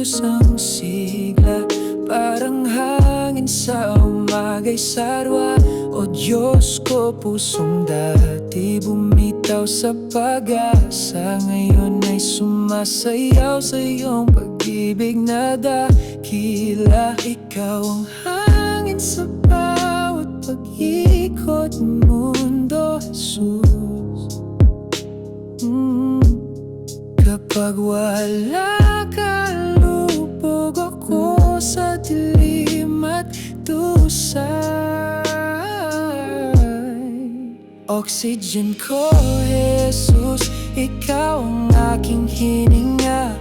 isang sigla. Parang hangin sa umagay sarwa O Diyos ko pusong dati Bumitaw sa pag-asa. Ngayon ay sumasayaw sa iyong pag-ibig na dakila. Ikaw ang hangin sa bawat pag-ikot mundo, Jesus. Mm. Kapag wala Oxygen ko, Jesus, ikaw ang aking hininga.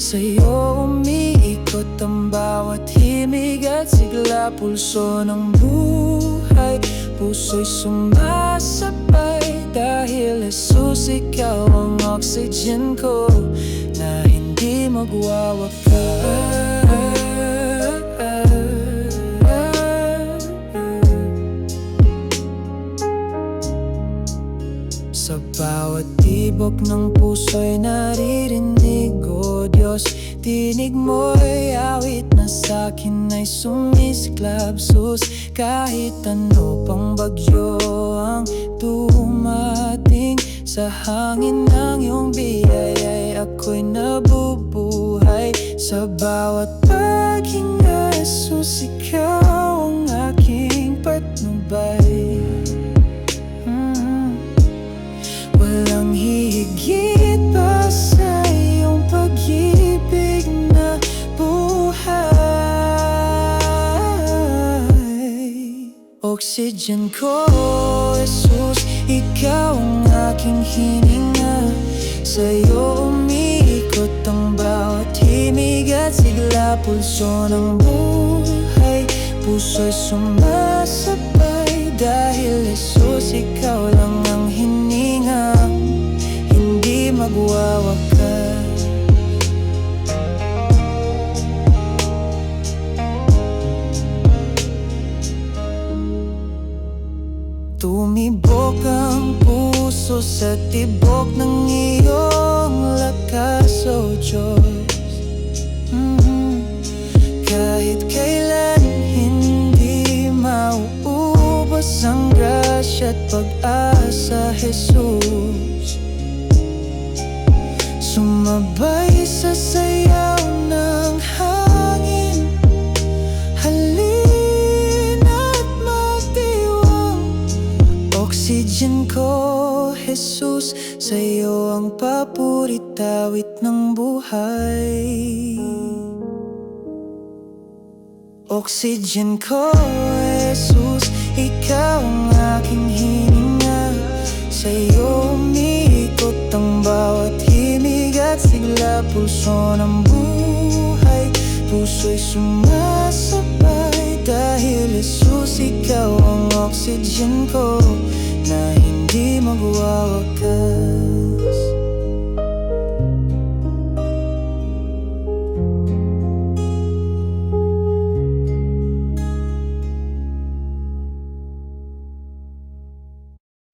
Sa'yo umiikot ang bawat himig at sigla Pulso ng buhay, puso'y sumasabay Dahil Jesus, ikaw ang oxygen ko Na hindi magwawakas Sa bawat tibok ng puso'y naririnig O Diyos, tinig mo'y awit na sa'kin ay sumisiklab Sus, kahit ano pang bagyo ang dumating Sa hangin ng iyong biyaya'y ako'y nabubuhay. Sa bawat paghinga, Jesus, ikaw Oxygen ko, Jesus, ikaw ang aking hininga Sa'yo umiikot ang bawat himig at sigla Pulso ng buhay, puso'y sumasabay Dahil Jesus, ikaw lang ang puso sa tibok ng iyong lakas, O Diyos Mhm. Kahit kailan hindi mauubos ang grasya at pag-asa, Jesus Sumabay sa sayaw ng Ko, Jesus Sa'yo ang papuritawit ng buhay. Oxygen ko, Jesus Ikaw ang aking hininga. Sa'yo umiikot ang bawat himig at sigla Pulso ng buhay. Puso'y sumasabay Dahil Jesus, ikaw ang oxygen ko. Na hindi magwawakas